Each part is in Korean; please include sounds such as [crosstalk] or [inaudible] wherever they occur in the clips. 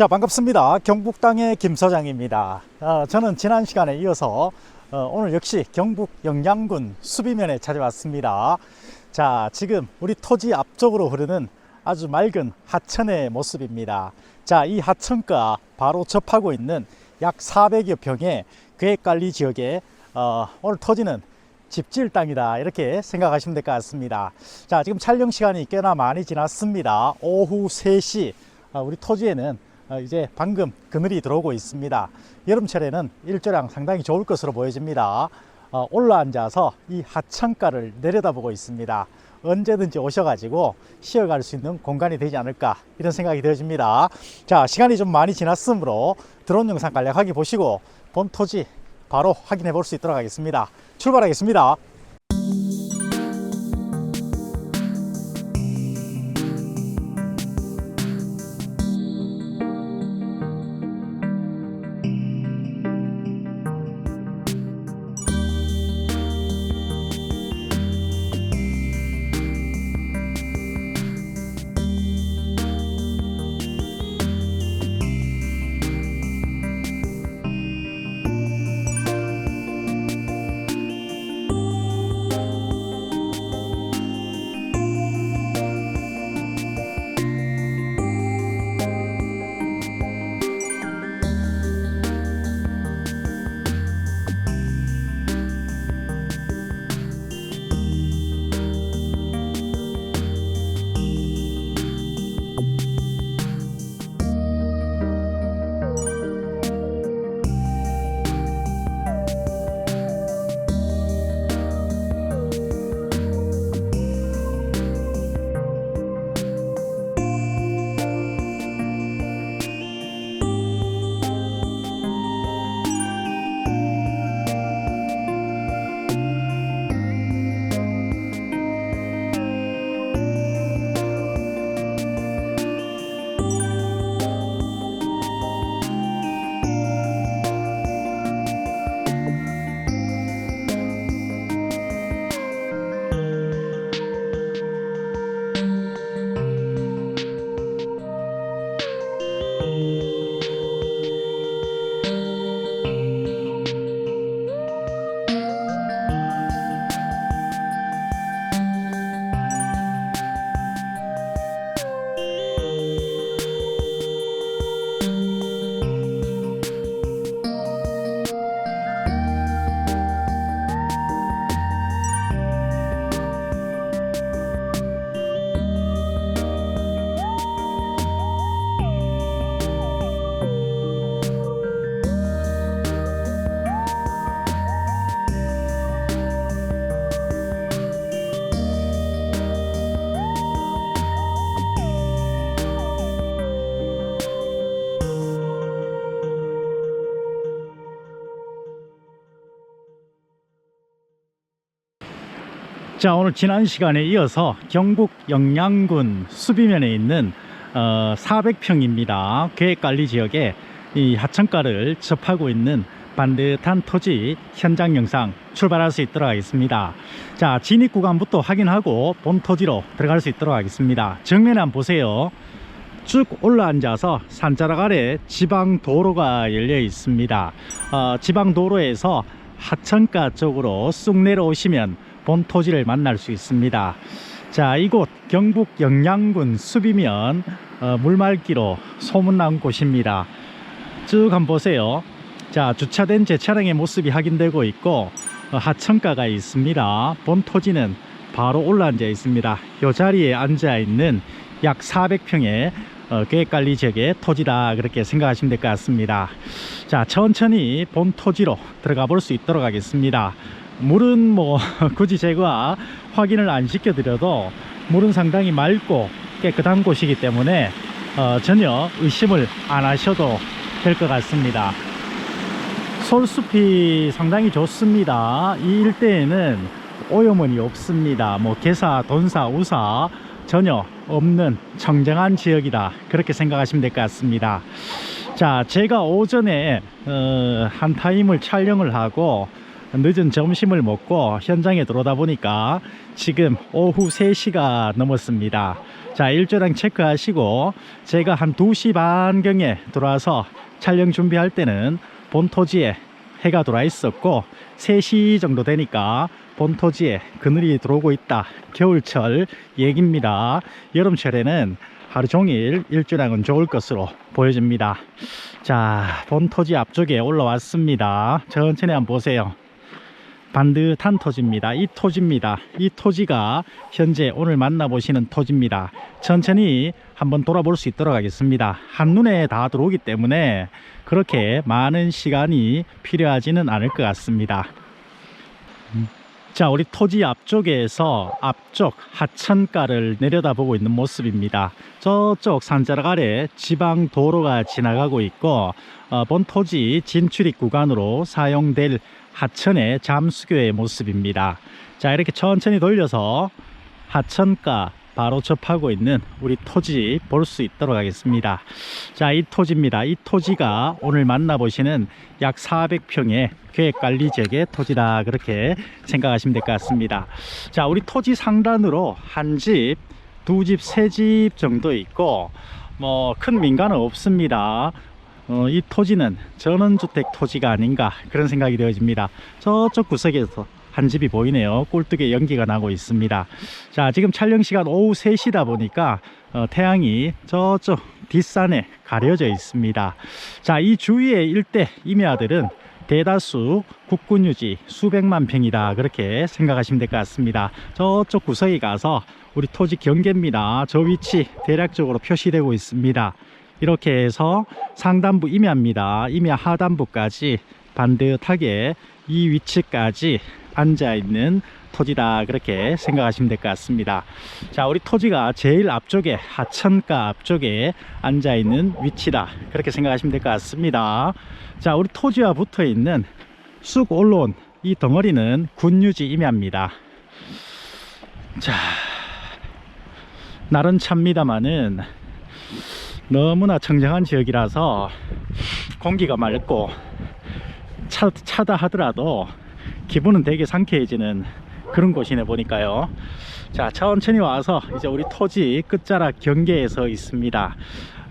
자 반갑습니다. 경북 땅의 김 서장입니다. 어, 저는 지난 시간에 이어서 어, 오늘 역시 경북 영양군 수비면에 찾아왔습니다. 자 지금 우리 토지 앞쪽으로 흐르는 아주 맑은 하천의 모습입니다. 자 이 하천가 바로 접하고 있는 약 400여 평의 계획관리 지역에 어, 오늘 토지는 집질 땅이다 이렇게 생각하시면 될 것 같습니다. 자 지금 촬영 시간이 꽤나 많이 지났습니다. 오후 3시 어, 우리 토지에는 어, 이제 방금 그늘이 들어오고 있습니다. 여름철에는 일조량 상당히 좋을 것으로 보여집니다. 어, 올라앉아서 이 하천가를 내려다보고 있습니다. 언제든지 오셔가지고 쉬어갈 수 있는 공간이 되지 않을까 이런 생각이 되어집니다. 자 시간이 좀 많이 지났으므로 드론 영상 간략하게 보시고 본 토지 바로 확인해 볼 수 있도록 하겠습니다. 출발하겠습니다. 자 오늘 지난 시간에 이어서 경북 영양군 수비면에 있는 어, 400평입니다. 계획관리 지역에 이 하천가를 접하고 있는 반듯한 토지 현장 영상 출발할 수 있도록 하겠습니다. 자 진입 구간부터 확인하고 본 토지로 들어갈 수 있도록 하겠습니다. 정면에 한번 보세요. 쭉 올라앉아서 산자락 아래 지방 도로가 열려 있습니다. 어, 지방 도로에서 하천가 쪽으로 쑥 내려오시면 본 토지를 만날 수 있습니다. 자, 이곳 경북 영양군 수비면 어, 물맑기로 소문난 곳입니다. 쭉 한번 보세요. 자, 주차된 제 차량의 모습이 확인되고 있고 어, 하천가가 있습니다. 본 토지는 바로 올라앉아 있습니다. 이 자리에 앉아 있는 약 400평의 어, 계획관리 지역의 토지다 그렇게 생각하시면 될 것 같습니다. 자, 천천히 본 토지로 들어가 볼 수 있도록 하겠습니다. 물은 뭐 [laughs] 굳이 제가 확인을 안 시켜 드려도 물은 상당히 맑고 깨끗한 곳이기 때문에 어, 전혀 의심을 안 하셔도 될 것 같습니다. 솔숲이 상당히 좋습니다. 이 일대에는 오염원이 없습니다. 뭐 개사, 돈사, 우사 전혀 없는 청정한 지역이다. 그렇게 생각하시면 될 것 같습니다. 자, 제가 오전에 어, 한 타임을 촬영을 하고 늦은 점심을 먹고 현장에 들어오다 보니까 지금 오후 3시가 넘었습니다. 자, 일조량 체크하시고 제가 한 2시 반경에 들어와서 촬영 준비할 때는 본토지에 해가 들어와 있었고 3시 정도 되니까 본토지에 그늘이 들어오고 있다. 겨울철 얘기입니다. 여름철에는 하루 종일 일조량은 좋을 것으로 보여집니다. 자, 본토지 앞쪽에 올라왔습니다. 천천히 한번 보세요. 반듯한 토지입니다. 이 토지입니다. 이 토지가 현재 오늘 만나보시는 토지입니다. 천천히 한번 돌아볼 수 있도록 하겠습니다. 한눈에 다 들어오기 때문에 그렇게 많은 시간이 필요하지는 않을 것 같습니다. 음. 자, 우리 토지 앞쪽에서 앞쪽 하천가를 내려다보고 있는 모습입니다. 저쪽 산자락 아래 지방 도로가 지나가고 있고 어, 본 토지 진출입 구간으로 사용될 하천의 잠수교의 모습입니다. 자, 이렇게 천천히 돌려서 하천가 바로 접하고 있는 우리 토지 볼 수 있도록 하겠습니다. 자, 이 토지입니다. 이 토지가 오늘 만나보시는 약 400평의 계획관리 지역의 토지다. 그렇게 생각하시면 될 것 같습니다. 자, 우리 토지 상단으로 한 집, 두 집, 세 집 정도 있고, 뭐, 큰 민가는 없습니다. 어, 이 토지는 전원주택 토지가 아닌가 그런 생각이 되어집니다. 저쪽 구석에서 한 집이 보이네요. 꿀뚝에 연기가 나고 있습니다. 자, 지금 촬영 시간 오후 3시다 보니까 어, 태양이 저쪽 뒷산에 가려져 있습니다. 자, 이 주위의 일대 임야들은 대다수 국군 유지 수백만 평이다 그렇게 생각하시면 될 것 같습니다. 저쪽 구석에 가서 우리 토지 경계입니다. 저 위치 대략적으로 표시되고 있습니다. 이렇게 해서 상단부 임야입니다. 임야 하단부까지 반듯하게 이 위치까지 앉아 있는 토지다 그렇게 생각하시면 될 것 같습니다. 자, 우리 토지가 제일 앞쪽에 하천가 앞쪽에 앉아 있는 위치다 그렇게 생각하시면 될 것 같습니다. 자, 우리 토지와 붙어 있는 쑥 올라온 이 덩어리는 군유지 임야입니다. 자, 날은 찹니다마는 너무나 청정한 지역이라서 공기가 맑고 차, 차다 하더라도 기분은 되게 상쾌해지는 그런 곳이네 보니까요. 자 천천히 와서 이제 우리 토지 끝자락 경계에 서 있습니다.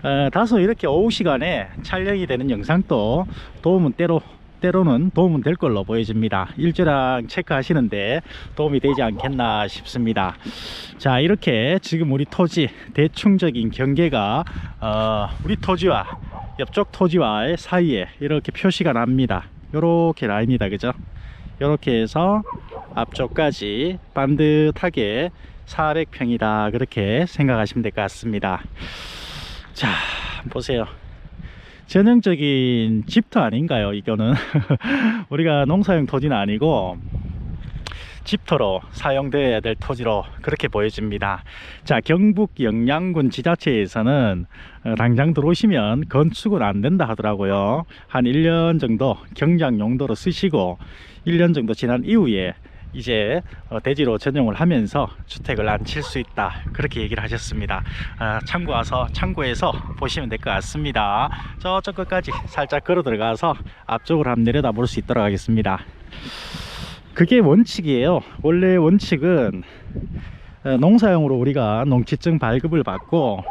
어, 다소 이렇게 오후 시간에 촬영이 되는 영상도 도움은 때로 때로는 도움은 될 걸로 보여집니다. 일조량 체크하시는데 도움이 되지 않겠나 싶습니다. 자 이렇게 지금 우리 토지 대충적인 경계가 어, 우리 토지와 옆쪽 토지와의 사이에 이렇게 표시가 납니다. 이렇게 라인이다 그죠? 이렇게 해서 앞쪽까지 반듯하게 400평이다 그렇게 생각하시면 될 것 같습니다. 자 보세요 전형적인 집터 아닌가요 이거는? [laughs] 우리가 농사용 토지는 아니고 집터로 사용되어야 될 토지로 그렇게 보여집니다. 자 경북 영양군 지자체에서는 어, 당장 들어오시면 건축은 안 된다 하더라고요. 한 1년 정도 경장 용도로 쓰시고 1년 정도 지난 이후에 이제 어, 대지로 전용을 하면서 주택을 안 칠 수 있다. 그렇게 얘기를 하셨습니다. 아, 참고 와서 참고해서 보시면 될 것 같습니다. 저쪽 끝까지 살짝 걸어 들어가서 앞쪽으로 한번 내려다 볼 수 있도록 하겠습니다. 그게 원칙이에요. 원래 원칙은 어, 농사용으로 우리가 농지증 발급을 받고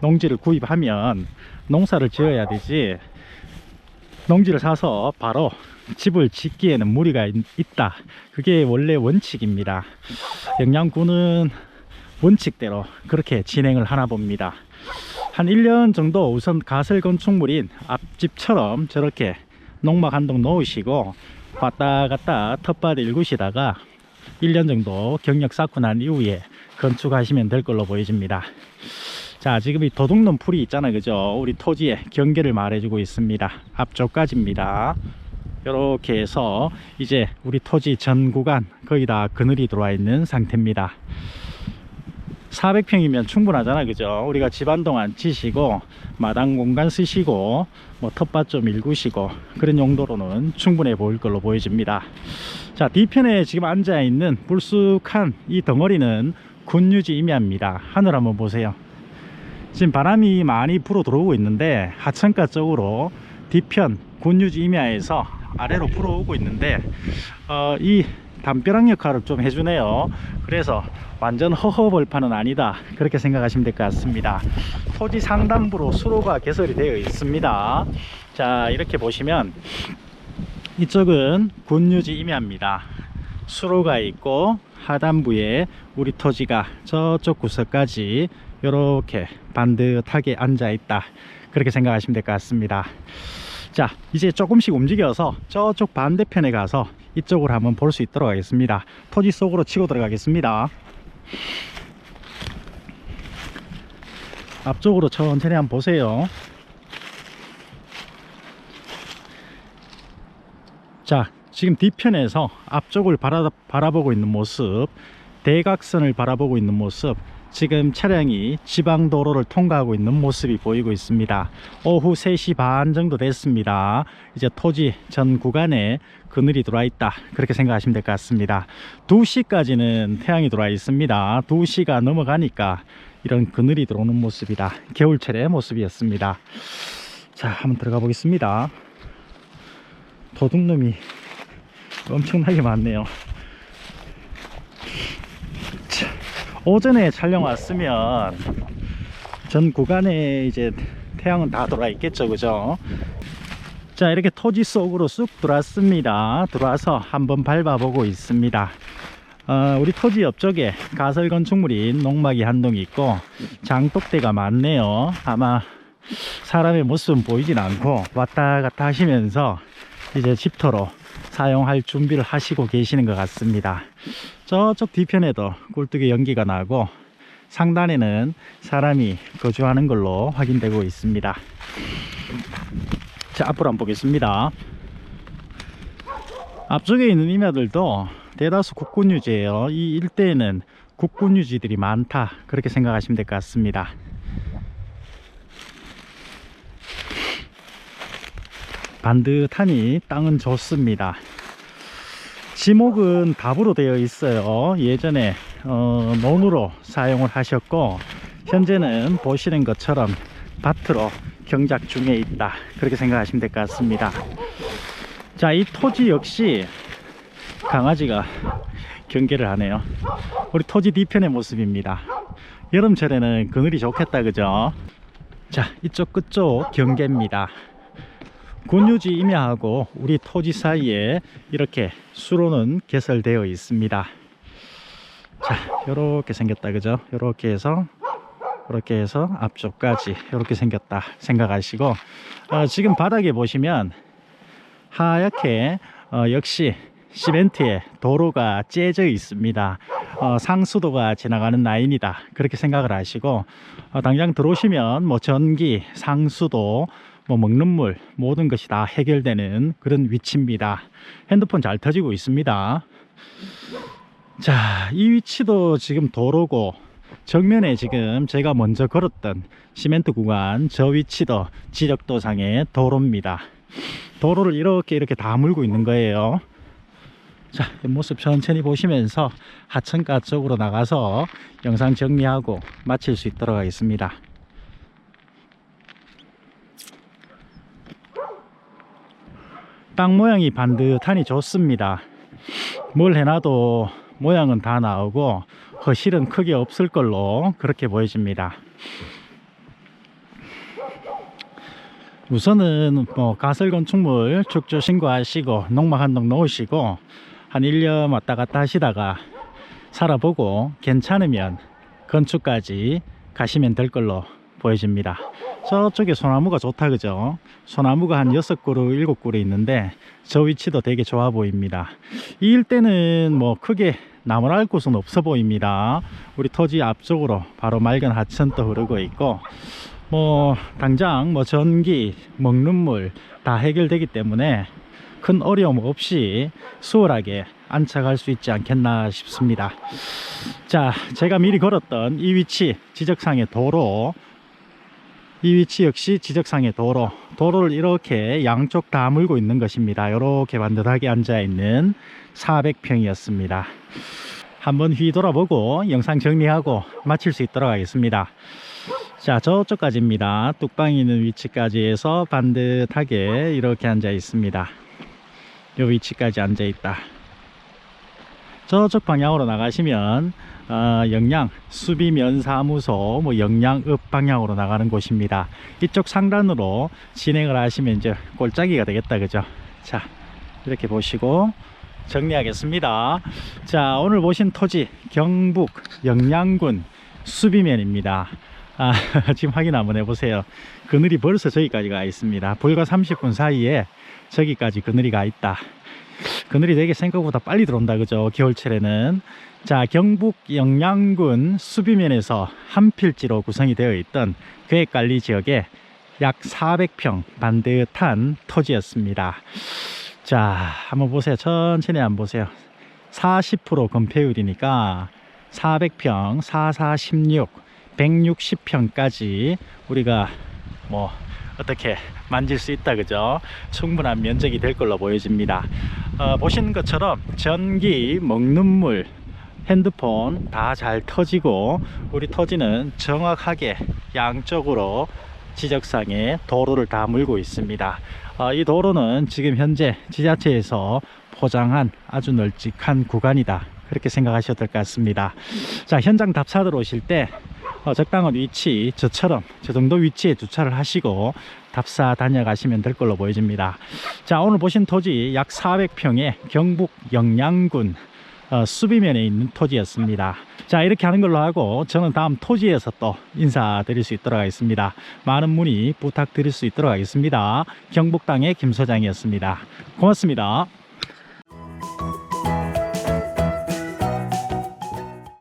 농지를 구입하면 농사를 지어야 되지 농지를 사서 바로 집을 짓기에는 무리가 있, 다. 그게 원래 원칙입니다. 영양군은 원칙대로 그렇게 진행을 하나 봅니다. 한 1년 정도 우선 가설 건축물인 앞집처럼 저렇게 농막 한 동 놓으시고 왔다 갔다 텃밭 일구시다가 1년 정도 경력 쌓고 난 이후에 건축하시면 될 걸로 보여집니다 자 지금 이 도둑놈 풀이 있잖아요. 그죠? 우리 토지의 경계를 말해주고 있습니다. 앞쪽까지입니다. 이렇게 해서 이제 우리 토지 전 구간 거의 다 그늘이 들어와 있는 상태입니다. 400평이면 충분하잖아 그죠? 우리가 집안 동 안 치시고 마당 공간 쓰시고 뭐 텃밭 좀 일구시고 그런 용도로는 충분해 보일 걸로 보여집니다. 자 뒤편에 지금 앉아 있는 불쑥한 이 덩어리는 군유지 임야입니다. 하늘 한번 보세요 지금 바람이 많이 불어 들어오고 있는데 하천가 쪽으로 뒤편 군유지 임야에서 아래로 불어오고 있는데 어, 이 담벼락 역할을 좀 해주네요. 그래서 완전 허허벌판은 아니다. 그렇게 생각하시면 될 것 같습니다. 토지 상단부로 수로가 개설이 되어 있습니다. 자 이렇게 보시면 이쪽은 군유지 임야입니다. 수로가 있고 하단부에 우리 토지가 저쪽 구석까지 이렇게 반듯하게 앉아 있다. 그렇게 생각하시면 될 것 같습니다. 자 이제 조금씩 움직여서 저쪽 반대편에 가서 이쪽으로 한번 볼 수 있도록 하겠습니다. 토지 속으로 치고 들어가겠습니다. 앞쪽으로 천천히 한번 보세요. 자 지금 뒤편에서 앞쪽을 바라, 바라보고 있는 모습 대각선을 바라보고 있는 모습 지금 차량이 지방도로를 통과하고 있는 모습이 보이고 있습니다. 오후 3시 반 정도 됐습니다. 이제 토지 전 구간에 그늘이 들어와 있다. 그렇게 생각하시면 될 것 같습니다. 2시까지는 태양이 들어와 있습니다. 2시가 넘어가니까 이런 그늘이 들어오는 모습이다. 겨울철의 모습이었습니다. 자 한번 들어가 보겠습니다. 도둑놈이 엄청나게 많네요. 자, 오전에 촬영 왔으면 전 구간에 이제 태양은 다 돌아 있겠죠, 그죠? 자, 이렇게 토지 속으로 쑥 들어왔습니다. 들어와서 한번 밟아보고 있습니다. 어, 우리 토지 옆쪽에 가설 건축물인 농막이 한 동 있고 장독대가 많네요. 아마 사람의 모습은 보이진 않고 왔다 갔다 하시면서 이제 집터로 사용할 준비를 하시고 계시는 것 같습니다. 저쪽 뒤편에도 꿀뚝의 연기가 나고 상단에는 사람이 거주하는 걸로 확인되고 있습니다. 자, 앞으로 한번 보겠습니다. 앞쪽에 있는 임야들도 대다수 국군유지예요. 이 일대에는 국군유지들이 많다. 그렇게 생각하시면 될 것 같습니다. 반듯하니 땅은 좋습니다. 지목은 답으로 되어 있어요. 예전에 어, 논으로 사용을 하셨고 현재는 보시는 것처럼 밭으로 경작 중에 있다. 그렇게 생각하시면 될 것 같습니다. 자, 이 토지 역시 강아지가 경계를 하네요. 우리 토지 뒤편의 모습입니다. 여름철에는 그늘이 좋겠다, 그죠? 자, 이쪽 끝쪽 경계입니다. 군유지 임야하고 우리 토지 사이에 이렇게 수로는 개설되어 있습니다. 자, 이렇게 생겼다, 그죠? 이렇게 해서 이렇게 해서 앞쪽까지 이렇게 생겼다 생각하시고 어, 지금 바닥에 보시면 하얗게 어, 역시 시멘트에 도로가 째져 있습니다. 어, 상수도가 지나가는 라인이다. 그렇게 생각을 하시고 어, 당장 들어오시면 뭐 전기, 상수도, 뭐 먹는 물 모든 것이 다 해결되는 그런 위치입니다. 핸드폰 잘 터지고 있습니다. 자, 이 위치도 지금 도로고 정면에 지금 제가 먼저 걸었던 시멘트 구간 저 위치도 지적도상의 도로입니다. 도로를 이렇게 이렇게 다 물고 있는 거예요. 자, 이 모습 천천히 보시면서 하천가 쪽으로 나가서 영상 정리하고 마칠 수 있도록 하겠습니다. 땅 모양이 반듯하니 좋습니다. 뭘 해놔도 모양은 다 나오고 허실은 크게 없을 걸로 그렇게 보여집니다. 우선은 뭐 가설 건축물 축조 신고하시고 농막 한 동 놓으시고 한 1년 왔다 갔다 하시다가 살아보고 괜찮으면 건축까지 가시면 될 걸로 보여집니다. 저쪽에 소나무가 좋다 그죠? 소나무가 한 6그루 7그루 있는데 저 위치도 되게 좋아 보입니다. 이 일대는 뭐 크게 나무랄 라 곳은 없어 보입니다. 우리 토지 앞쪽으로 바로 맑은 하천도 흐르고 있고 뭐 당장 뭐 전기, 먹는 물 다 해결되기 때문에 큰 어려움 없이 수월하게 안착할 수 있지 않겠나 싶습니다. 자, 제가 미리 걸었던 이 위치 지적상의 도로 이 위치 역시 지적상의 도로 도로를 이렇게 양쪽 다 물고 있는 것입니다. 이렇게 반듯하게 앉아 있는 400평이었습니다. 한번 휘 돌아보고 영상 정리하고 마칠 수 있도록 하겠습니다. 자 저쪽까지입니다. 뚝방이 있는 위치까지 해서 반듯하게 이렇게 앉아 있습니다. 요 위치까지 앉아 있다. 저쪽 방향으로 나가시면 어, 영양 수비면사무소 뭐 영양읍 방향으로 나가는 곳입니다. 이쪽 상단으로 진행을 하시면 이제 골짜기가 되겠다 그죠? 자 이렇게 보시고 정리하겠습니다. 자 오늘 보신 토지 경북 영양군 수비면입니다. 아, [laughs] 지금 확인 한번 해보세요. 그늘이 벌써 저기까지 가 있습니다. 불과 30분 사이에 저기까지 그늘이 가 있다. 그늘이 되게 생각보다 빨리 들어온다 그죠? 겨울철에는. 자 경북 영양군 수비면에서 한 필지로 구성이 되어 있던 계획관리 지역에 약 400평 반듯한 토지였습니다. 자 한번 보세요. 천천히 한번 보세요. 40% 건폐율이니까 400평 4416 160평까지 우리가 뭐 어떻게 만질 수 있다 그죠? 충분한 면적이 될 걸로 보여집니다. 어, 보시는 것처럼 전기 먹는 물 핸드폰 다 잘 터지고 우리 토지는 정확하게 양쪽으로 지적상에 도로를 다 물고 있습니다. 어, 이 도로는 지금 현재 지자체에서 포장한 아주 널찍한 구간이다. 그렇게 생각하셔도 될 것 같습니다. 자 현장 답사들 오실 때 어, 적당한 위치 저처럼 저 정도 위치에 주차를 하시고 답사 다녀가시면 될 걸로 보여집니다. 자 오늘 보신 토지 약 400평의 경북 영양군 어, 수비면에 있는 토지였습니다. 자 이렇게 하는 걸로 하고 저는 다음 토지에서 또 인사드릴 수 있도록 하겠습니다. 많은 문의 부탁드릴 수 있도록 하겠습니다. 경북 땅의 김 소장이었습니다. 고맙습니다